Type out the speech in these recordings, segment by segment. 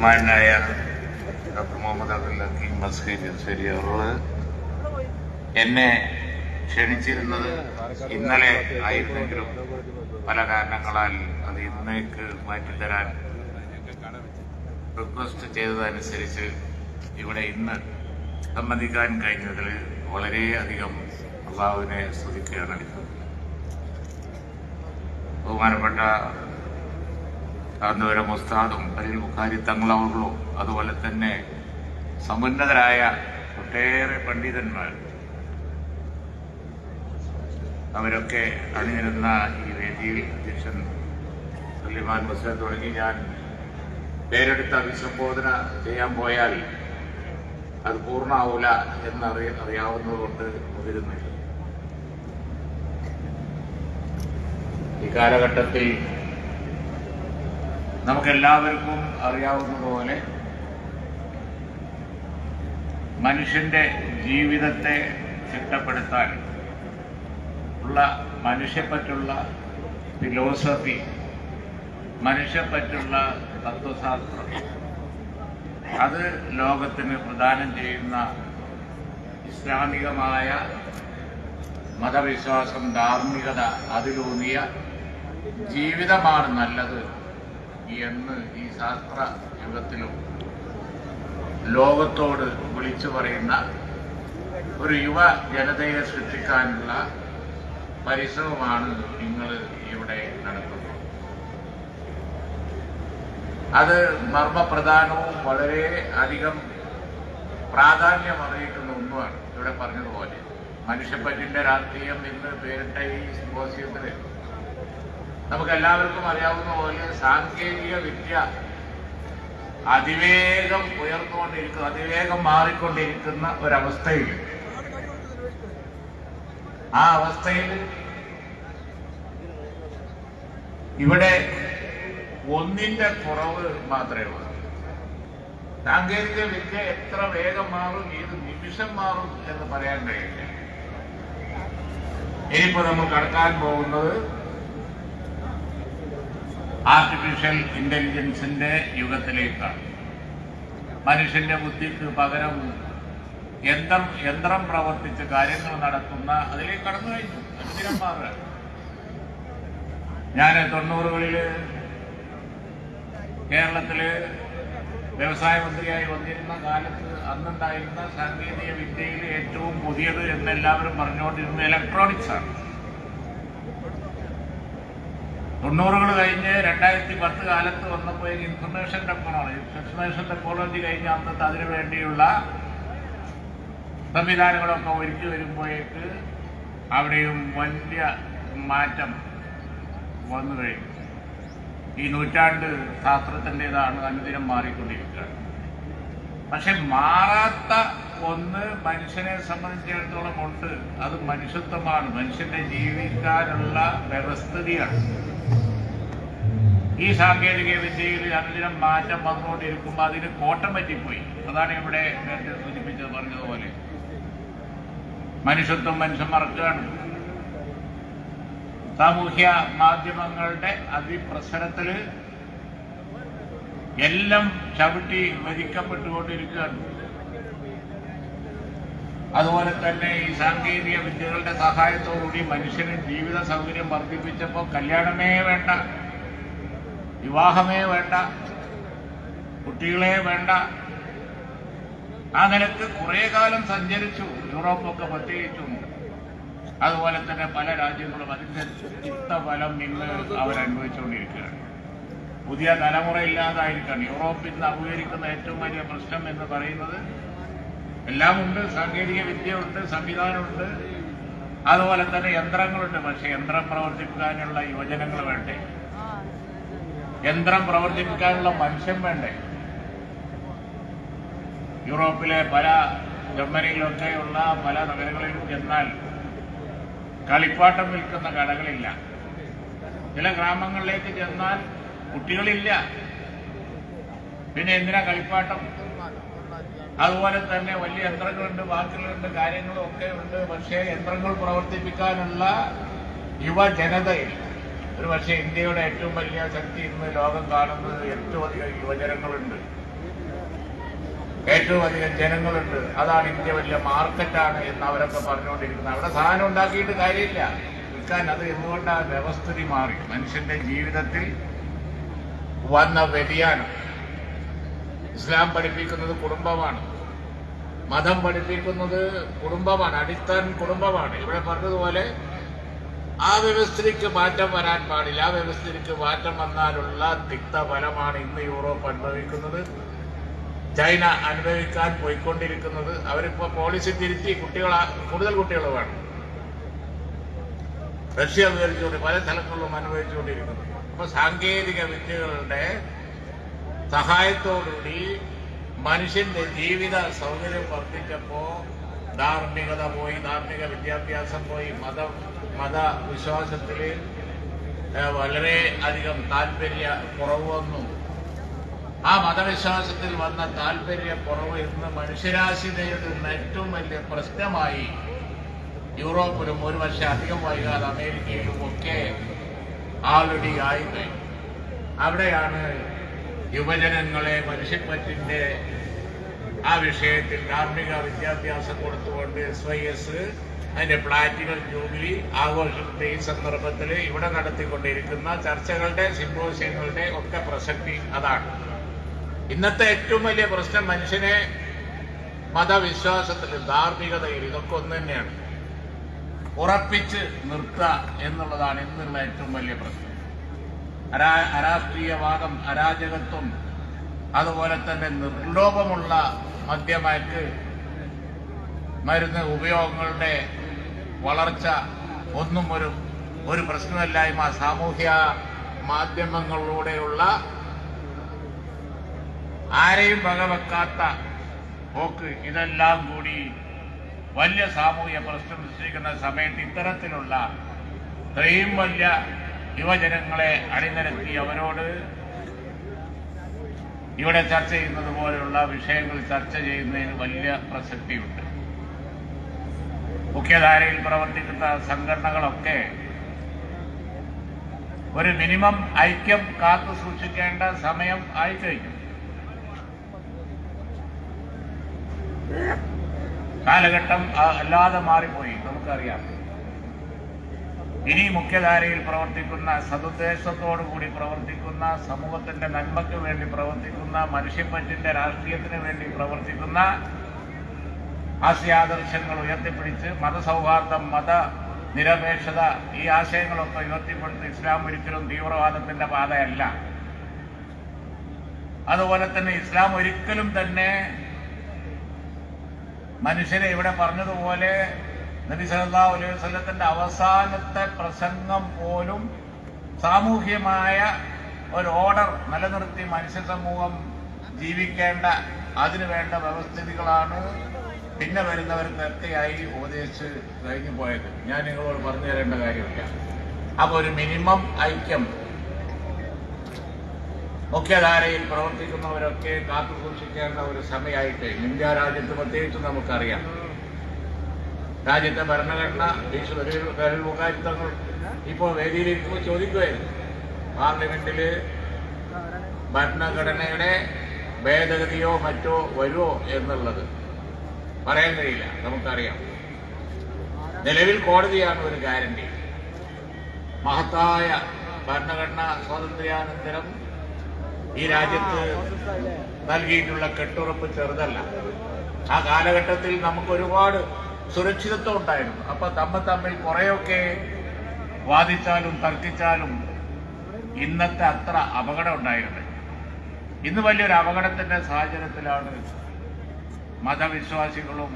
ബഹുമാനായ ഡോക്ടർ മുഹമ്മദ് അബ്ദുൽ ഹക്കീം ശരി എന്നെ ക്ഷണിച്ചിരുന്നത് ഇന്നലെ ആയിരുന്നെങ്കിലും പല കാരണങ്ങളാൽ അത് ഇന്നേക്ക് മാറ്റിത്തരാൻ റിക്വസ്റ്റ് ചെയ്തതനുസരിച്ച് ഇവിടെ ഇന്ന് സംബന്ധിക്കാൻ കഴിഞ്ഞതിൽ വളരെയധികം അള്ളാഹുവിനെ സ്തുതിക്കുകയാണ്. ബഹുമാനപ്പെട്ട കാന്തപുരം ഉസ്താദും അലിൽ ബുഖാരി തങ്ങളവളും അതുപോലെ തന്നെ സമുന്നതരായ ഒട്ടേറെ പണ്ഡിതന്മാർ. അവരൊക്കെ അണിനിരുന്ന ഈ വേദിയിൽ അധ്യക്ഷൻ സുലിമാൻ ബസർ തുടങ്ങി. ഞാൻ പേരെടുത്ത് അഭിസംബോധന ചെയ്യാൻ പോയാൽ അത് പൂർണമാവൂല എന്നറി അറിയാവുന്നതുകൊണ്ട് മുതിരുന്നില്ല. ഈ കാലഘട്ടത്തിൽ നമുക്കെല്ലാവർക്കും അറിയാവുന്നതുപോലെ മനുഷ്യന്റെ ജീവിതത്തെ ചിട്ടപ്പെടുത്താൻ ഉള്ള മനുഷ്യപ്പറ്റുള്ള ഫിലോസഫി മനുഷ്യപ്പറ്റുള്ള തത്വശാസ്ത്രം അത് ലോകത്തിന് പ്രദാനം ചെയ്യുന്ന ഇസ്ലാമികമായ മതവിശ്വാസം ധാർമ്മികത അതിലൂന്നിയ ജീവിതമാണ് നല്ലത്. എന്ന് ഈ ശാസ്ത്ര യുഗത്തിലും ലോകത്തോട് വിളിച്ചു പറയുന്ന ഒരു യുവ ജനതയെ സൃഷ്ടിക്കാനുള്ള പരിശ്രമമാണ് നിങ്ങൾ ഇവിടെ നടത്തുന്നത്. അത് മർമ്മപ്രധാനവും വളരെ അധികം പ്രാധാന്യം അറിയിക്കുന്ന ഒന്നുമാണ്. ഇവിടെ പറഞ്ഞതുപോലെ മനുഷ്യപ്പറ്റിന്റെ രാഷ്ട്രീയം എന്ന് പേരിട്ട ഈ സിമ്പോസിയത്തിൽ നമുക്ക് എല്ലാവർക്കും അറിയാവുന്ന പോലെ സാങ്കേതിക വിദ്യ അതിവേഗം ഉയർന്നുകൊണ്ടിരിക്കുന്ന അതിവേഗം മാറിക്കൊണ്ടിരിക്കുന്ന ഒരവസ്ഥയിൽ. ആ അവസ്ഥയിൽ ഇവിടെ ഒന്നിന്റെ കുറവ് മാത്രമേ ഉള്ളൂ. സാങ്കേതിക വിദ്യ എത്ര വേഗം മാറും ഏത് നിമിഷം മാറും എന്ന് പറയാൻ കഴിയില്ല. ഇനിയിപ്പോ നമ്മൾ കടക്കാൻ പോകുന്നത് ആർട്ടിഫിഷ്യൽ ഇന്റലിജൻസിന്റെ യുഗത്തിലേക്കാണ്. മനുഷ്യന്റെ ബുദ്ധിക്ക് പകരം യന്ത്രം യന്ത്രം പ്രവർത്തിച്ച് കാര്യങ്ങൾ നടത്തുന്ന അതിലേക്ക് കടന്നു കഴിഞ്ഞു. ഞാൻ തൊണ്ണൂറുകളിൽ കേരളത്തിൽ വ്യവസായ മന്ത്രിയായി വന്നിരുന്ന കാലത്ത് അന്നുണ്ടായിരുന്ന സാങ്കേതിക വിദ്യയിൽ ഏറ്റവും പുതിയത് എന്നെല്ലാവരും പറഞ്ഞുകൊണ്ടിരുന്നത് ഇലക്ട്രോണിക്സ് ആണ്. തൊണ്ണൂറുകൾ കഴിഞ്ഞ് രണ്ടായിരത്തി പത്ത് കാലത്ത് വന്നപ്പോൾ ഇൻഫർമേഷൻ ടെക്നോളജി ഇൻഫർമേഷൻ ടെക്നോളജി കഴിഞ്ഞ അന്നത്തെ അതിനു വേണ്ടിയുള്ള സംവിധാനങ്ങളൊക്കെ ഒരുക്കി വരുമ്പോഴേക്ക് അവിടെയും വലിയ മാറ്റം വന്നു കഴിഞ്ഞു. ഈ നൂറ്റാണ്ട് ശാസ്ത്രത്തിന്റെതാണ് അനുദിനം മാറിക്കൊണ്ടിരിക്കുകയാണ്. പക്ഷെ മാറാത്ത ഒന്ന് മനുഷ്യനെ സംബന്ധിച്ചിടത്തോളം ഉണ്ട്. അത് മനുഷ്യത്വമാണ്. മനുഷ്യന്റെ ജീവിക്കാനുള്ള വ്യവസ്ഥിതിയാണ്. ഈ സാങ്കേതിക വിദ്യയിൽ അനുദിനം മാറ്റം വന്നുകൊണ്ടിരിക്കുമ്പോൾ അതിന് കോട്ടം പറ്റിപ്പോയി. അതാണ് ഇവിടെ നേരത്തെ സൂചിപ്പിച്ചത് പറഞ്ഞതുപോലെ. മനുഷ്യത്വം മനുഷ്യൻ മറക്കുകയാണ്. സാമൂഹ്യ മാധ്യമങ്ങളുടെ അതിപ്രസരത്തിൽ എല്ലാം ചവിട്ടി വരിക്കപ്പെട്ടുകൊണ്ടിരിക്കുകയാണ് അതുപോലെ തന്നെ ഈ സാങ്കേതിക വിദ്യകളുടെ സഹായത്തോടുകൂടി മനുഷ്യന് ജീവിത സൗകര്യം വർദ്ധിപ്പിച്ചപ്പോൾ കല്യാണമേ വേണ്ട വിവാഹമേ വേണ്ട കുട്ടികളെ വേണ്ട. ആ നിലയ്ക്ക് കുറെ കാലം സഞ്ചരിച്ചു യൂറോപ്പൊക്കെ പ്രത്യേകിച്ചും. അതുപോലെ തന്നെ പല രാജ്യങ്ങളും അതിന്റെ ചിത്തഫലം ഇന്ന് അവരനുഭവിച്ചുകൊണ്ടിരിക്കുകയാണ്. പുതിയ തലമുറ ഇല്ലാതായിരിക്കാണ് യൂറോപ്പ് ഇന്ന് അഭിമുഖീകരിക്കുന്ന ഏറ്റവും വലിയ പ്രശ്നം എന്ന് പറയുന്നത് എല്ലാം ഉണ്ട് സാങ്കേതിക വിദ്യ ഉണ്ട് സംവിധാനമുണ്ട് അതുപോലെ തന്നെ യന്ത്രങ്ങളുണ്ട്. പക്ഷെ യന്ത്രം പ്രവർത്തിപ്പിക്കാനുള്ള യുവജനങ്ങൾ വേണ്ടേ? യന്ത്രം പ്രവർത്തിപ്പിക്കാനുള്ള മനുഷ്യൻ വേണ്ടേ? യൂറോപ്പിലെ പല ജർമ്മനിയിലൊക്കെയുള്ള പല നഗരങ്ങളിലും ചെന്നാൽ കളിപ്പാട്ടം വിൽക്കുന്ന കടകളില്ല. ചില ഗ്രാമങ്ങളിലേക്ക് ചെന്നാൽ കുട്ടികളില്ല. പിന്നെ എന്തിനാ കളിപ്പാട്ടം? അതുപോലെ തന്നെ വലിയ യന്ത്രങ്ങളുണ്ട് വാക്കുകളുണ്ട് കാര്യങ്ങളും ഒക്കെ ഉണ്ട്. പക്ഷേ യന്ത്രങ്ങൾ പ്രവർത്തിപ്പിക്കാനുള്ള യുവജനതയിൽ ഒരു പക്ഷേ ഇന്ത്യയുടെ ഏറ്റവും വലിയ ശക്തി ഇന്ന് ലോകം കാണുന്നത് ഏറ്റവും അധികം യുവജനങ്ങളുണ്ട്. ഏറ്റവും അധികം ജനങ്ങളുണ്ട്. അതാണ് ഇന്ത്യ വലിയ മാർക്കറ്റാണ് എന്ന് അവരൊക്കെ പറഞ്ഞുകൊണ്ടിരിക്കുന്നത്. അവിടെ സാധനം ഉണ്ടാക്കിയിട്ട് കാര്യമില്ല. വിൽക്കാൻ അത് എന്തുകൊണ്ടാണ് വ്യവസ്ഥിതി മാറി? മനുഷ്യന്റെ ജീവിതത്തിൽ വന്ന വ്യതിയാനം. ഇസ്ലാം പഠിപ്പിക്കുന്നത് കുടുംബമാണ്. മതം പഠിപ്പിക്കുന്നത് കുടുംബമാണ്. അടിസ്ഥാന കുടുംബമാണ്. ഇവിടെ പറഞ്ഞതുപോലെ ആ വ്യവസ്ഥയ്ക്ക് മാറ്റം വരാൻ പാടില്ല. ആ വ്യവസ്ഥയ്ക്ക് മാറ്റം വന്നാലുള്ള തിക്തഫലമാണ് ഇന്ന് യൂറോപ്പ് അനുഭവിക്കുന്നത്. ചൈന അനുഭവിക്കാൻ പോയിക്കൊണ്ടിരിക്കുന്നത്. അവരിപ്പോ പോളിസി തിരുത്തി കുട്ടികൾ കൂടുതൽ കുട്ടികൾ വേണം റഷ്യ അനുഭവിച്ചുകൊണ്ട് പല സ്ഥലങ്ങളിലും അനുഭവിച്ചുകൊണ്ടിരിക്കുന്നു. അപ്പൊ സാങ്കേതിക വിദ്യകളുടെ സഹായത്തോടുകൂടി മനുഷ്യന്റെ ജീവിത സൗകര്യം വർദ്ധിച്ചപ്പോ ധാർമ്മികത പോയി ധാർമ്മിക വിദ്യാഭ്യാസം പോയി മത മതവിശ്വാസത്തിൽ വളരെ അധികം താല്പര്യ കുറവ് വന്നു. ആ മതവിശ്വാസത്തിൽ വന്ന താല്പര്യ കുറവ് ഇന്ന് നേരിടുന്ന ഏറ്റവും വലിയ പ്രശ്നമായി യൂറോപ്പിലും ഒരു വർഷം അധികം വൈകാതെ അമേരിക്കയിലും ഒക്കെ ആൾറെഡി ആയിക്കഴിഞ്ഞു അവിടെയാണ് യുവജനങ്ങളെ മനുഷ്യപ്പറ്റിന്റെ ആ വിഷയത്തിൽ ധാർമ്മിക വിദ്യാഭ്യാസം കൊടുത്തുകൊണ്ട് എസ് വൈ എസ് അതിന്റെ പ്ലാറ്റിനൽ ജൂബിലി ആഘോഷത്തിന്റെ ഈ സന്ദർഭത്തിൽ ഇവിടെ നടത്തിക്കൊണ്ടിരിക്കുന്ന ചർച്ചകളുടെ സിംബോസിയങ്ങളുടെ ഒക്കെ പ്രസക്തി അതാണ്. ഇന്നത്തെ ഏറ്റവും വലിയ പ്രശ്നം മനുഷ്യനെ മതവിശ്വാസത്തിൽ ധാർമ്മികതയിൽ ഇതൊക്കെ ഒന്ന് തന്നെയാണ്. ഉറപ്പിച്ച് നിർത്തുക എന്നുള്ളതാണ് ഇന്നുള്ള ഏറ്റവും വലിയ പ്രശ്നം. അരാഷ്ട്രീയവാദം അരാജകത്വം അതുപോലെ തന്നെ നിർലോഭമുള്ള മദ്യമയക്ക് മരുന്ന് ഉപയോഗങ്ങളുടെ വളർച്ച ഒന്നും ഒരു ഒരു പ്രശ്നമില്ലായ്മ സാമൂഹ്യ മാധ്യമങ്ങളിലൂടെയുള്ള ആരെയും വകവെക്കാത്ത പോക്ക് ഇതെല്ലാം കൂടി വലിയ സാമൂഹ്യ പ്രശ്നം സൃഷ്ടിക്കുന്ന സമയത്ത് ഇത്തരത്തിലുള്ള ഇത്രയും വലിയ യുവജനങ്ങളെ അണിനിരത്തി അവരോട് ഇവിടെ ചർച്ച ചെയ്യുന്നത് പോലെയുള്ള വിഷയങ്ങൾ ചർച്ച ചെയ്യുന്നതിന് വലിയ പ്രസക്തിയുണ്ട്. മുഖ്യധാരയിൽ പ്രവർത്തിക്കുന്ന സംഘടനകളൊക്കെ ഒരു മിനിമം ഐക്യം കാത്തു സൂക്ഷിക്കേണ്ട സമയം ആയിക്കഴിഞ്ഞു. കാലഘട്ടം അല്ലാതെ മാറിപ്പോയി നമുക്കറിയാം. ഇനി മുഖ്യധാരയിൽ പ്രവർത്തിക്കുന്ന സതുദ്ദേശത്തോടു കൂടി പ്രവർത്തിക്കുന്ന സമൂഹത്തിന്റെ നന്മയ്ക്ക് വേണ്ടി പ്രവർത്തിക്കുന്ന മനുഷ്യപ്പറ്റിന്റെ രാഷ്ട്രീയത്തിന് വേണ്ടി പ്രവർത്തിക്കുന്ന ആശയാദർശങ്ങൾ ഉയർത്തിപ്പിടിച്ച് മതസൗഹാർദ്ദം മത നിരപേക്ഷത ഈ ആശയങ്ങളൊക്കെ ഉയർത്തിപ്പെടുത്തി ഇസ്ലാം ഒരിക്കലും തീവ്രവാദത്തിന്റെ പാതയല്ല. അതുപോലെ തന്നെ ഇസ്ലാം ഒരിക്കലും തന്നെ മനുഷ്യരെ ഇവിടെ പറഞ്ഞതുപോലെ നബി സല്ലല്ലാഹു അലൈഹി വസല്ലത്തിന്റെ അവസാനത്തെ പ്രസംഗം പോലും സാമൂഹ്യമായ ഒരു ഓർഡർ നിലനിർത്തി മനുഷ്യ സമൂഹം ജീവിക്കേണ്ട അതിനു വേണ്ട വ്യവസ്ഥിതികളാണ് പിന്നെ വരുന്നവർ വരുന്നവർക്കൊക്കെയായി ഉപദേശിച്ച് കഴിഞ്ഞു പോയത്. ഞാൻ നിങ്ങളോട് പറഞ്ഞു തരേണ്ട കാര്യമില്ല. അപ്പൊ ഒരു മിനിമം ഐക്യം. മുഖ്യധാരയിൽ പ്രവർത്തിക്കുന്നവരൊക്കെ കാത്തു സൂക്ഷിക്കേണ്ട ഒരു സമയമായിട്ട് ഇന്ത്യ രാജ്യത്ത് പ്രത്യേകിച്ച് നമുക്കറിയാം. രാജ്യത്തെ ഭരണഘടന മുഖാരിത്തങ്ങൾ ഇപ്പോൾ വേദിയിലിരിക്കുമ്പോൾ ചോദിക്കുകയായിരുന്നു പാർലമെന്റിൽ ഭരണഘടനയുടെ ഭേദഗതിയോ മറ്റോ വരുമോ എന്നുള്ളത് പറയാൻ കഴിയില്ല. നമുക്കറിയാം. നിലവിൽ കോടതിയാണ് ഒരു ഗ്യാരണ്ടി. മഹത്തായ ഭരണഘടനാ സ്വാതന്ത്ര്യാനന്തരം ഈ രാജ്യത്ത് നൽകിയിട്ടുള്ള കെട്ടുറപ്പ് ചെറുതല്ല. ആ കാലഘട്ടത്തിൽ നമുക്ക് ഒരുപാട് സുരക്ഷിതത്വം ഉണ്ടായിരുന്നു അപ്പൊ തമ്മിൽ തമ്മിൽ കുറെയൊക്കെ വാദിച്ചാലും തർക്കിച്ചാലും ഇന്നത്തെ അത്ര അപകടം ഉണ്ടായിരുന്നു ഇന്ന് വലിയൊരു അപകടത്തിന്റെ സാഹചര്യത്തിലാണ് മതവിശ്വാസികളും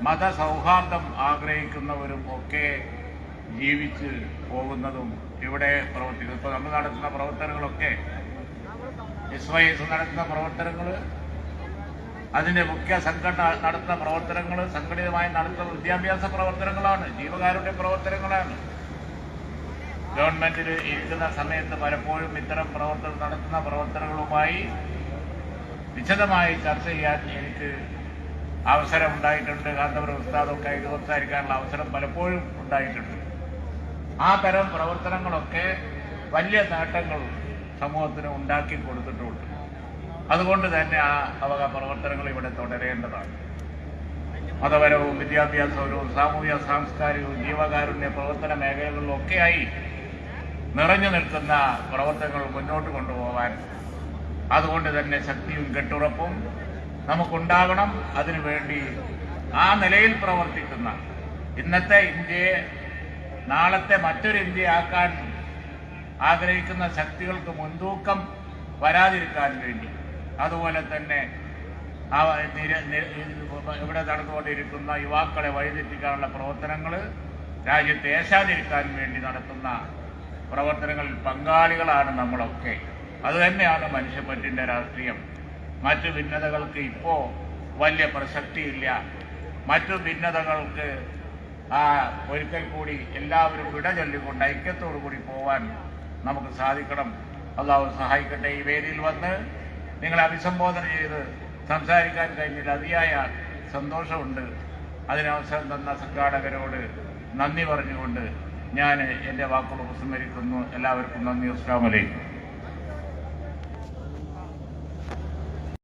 മതസൗഹാർദ്ദം ആഗ്രഹിക്കുന്നവരും ഒക്കെ ജീവിച്ച് പോകുന്നതും ഇവിടെ പ്രവർത്തിക്കുന്നത്. ഇപ്പൊ നമ്മൾ നടത്തുന്ന പ്രവർത്തനങ്ങളൊക്കെ എസ് വൈ എസ് നടത്തുന്ന പ്രവർത്തനങ്ങൾ അതിന്റെ മുഖ്യ സംഘടന നടത്തുന്ന പ്രവർത്തനങ്ങൾ സംഘടിതമായി നടത്തുന്ന വിദ്യാഭ്യാസ പ്രവർത്തനങ്ങളാണ് ജീവകാരുടെ പ്രവർത്തനങ്ങളാണ്. ഗവൺമെന്റിൽ ഇരിക്കുന്ന സമയത്ത് പലപ്പോഴും ഇത്തരം പ്രവർത്തനം നടത്തുന്ന പ്രവർത്തനങ്ങളുമായി വിശദമായി ചർച്ച ചെയ്യാൻ എനിക്ക് അവസരം ഉണ്ടായിട്ടുണ്ട് കാന്തപുരം ഉസ്താദൊക്കെ ഇത് സംസാരിക്കാനുള്ള അവസരം പലപ്പോഴും ഉണ്ടായിട്ടുണ്ട്. ആ തരം പ്രവർത്തനങ്ങളൊക്കെ വലിയ നേട്ടങ്ങൾ സമൂഹത്തിന് ഉണ്ടാക്കി കൊടുത്തിട്ടുണ്ട്. അതുകൊണ്ട് തന്നെ ആ അവക പ്രവർത്തനങ്ങൾ ഇവിടെ തുടരേണ്ടതാണ്. മതപരവും വിദ്യാഭ്യാസപരവും സാമൂഹ്യ സാംസ്കാരികവും ജീവകാരുണ്യ പ്രവർത്തന മേഖലകളിലൊക്കെയായി നിറഞ്ഞു നിൽക്കുന്ന പ്രവർത്തനങ്ങൾ മുന്നോട്ട് കൊണ്ടുപോകാൻ അതുകൊണ്ട് തന്നെ ശക്തിയും കെട്ടുറപ്പും നമുക്കുണ്ടാകണം. അതിനുവേണ്ടി ആ നിലയിൽ പ്രവർത്തിക്കുന്ന ഇന്നത്തെ ഇന്ത്യയെ നാളത്തെ മറ്റൊരു ഇന്ത്യയാക്കാൻ ആഗ്രഹിക്കുന്ന ശക്തികൾക്ക് മുൻതൂക്കം വരാതിരിക്കാൻ വേണ്ടി അതുപോലെ തന്നെ ആ ഇവിടെ നടന്നുകൊണ്ടിരിക്കുന്ന യുവാക്കളെ വഴിതെറ്റിക്കാനുള്ള പ്രവർത്തനങ്ങൾ രാജ്യത്തെ ഏശാതിരിക്കാൻ വേണ്ടി നടത്തുന്ന പ്രവർത്തനങ്ങളിൽ പങ്കാളികളാണ് നമ്മളൊക്കെ. അതുതന്നെയാണ് മനുഷ്യപ്പറ്റിന്റെ രാഷ്ട്രീയം. മറ്റു ഭിന്നതകൾക്ക് ഇപ്പോ വലിയ പ്രസക്തിയില്ല. മറ്റു ഭിന്നതകൾക്ക് ആ ഒരിക്കൽ കൂടി എല്ലാവരും വിട ചൊല്ലിക്കൊണ്ട് ഐക്യത്തോടു കൂടി പോവാൻ നമുക്ക് സാധിക്കണം. അള്ളാഹു സഹായിക്കട്ടെ. ഈ വേദിയിൽ വന്ന് നിങ്ങളെ അഭിസംബോധന ചെയ്ത് സംസാരിക്കാൻ കഴിഞ്ഞതിൽ അതിയായ സന്തോഷമുണ്ട്. അതിനവസരം തന്ന സംഘാടകരോട് നന്ദി പറഞ്ഞുകൊണ്ട് ഞാൻ എന്റെ വാക്കുകൾ ഉപസംഹരിക്കുന്നു. എല്ലാവർക്കും നന്ദി. അസ്ലാമലൈക്കും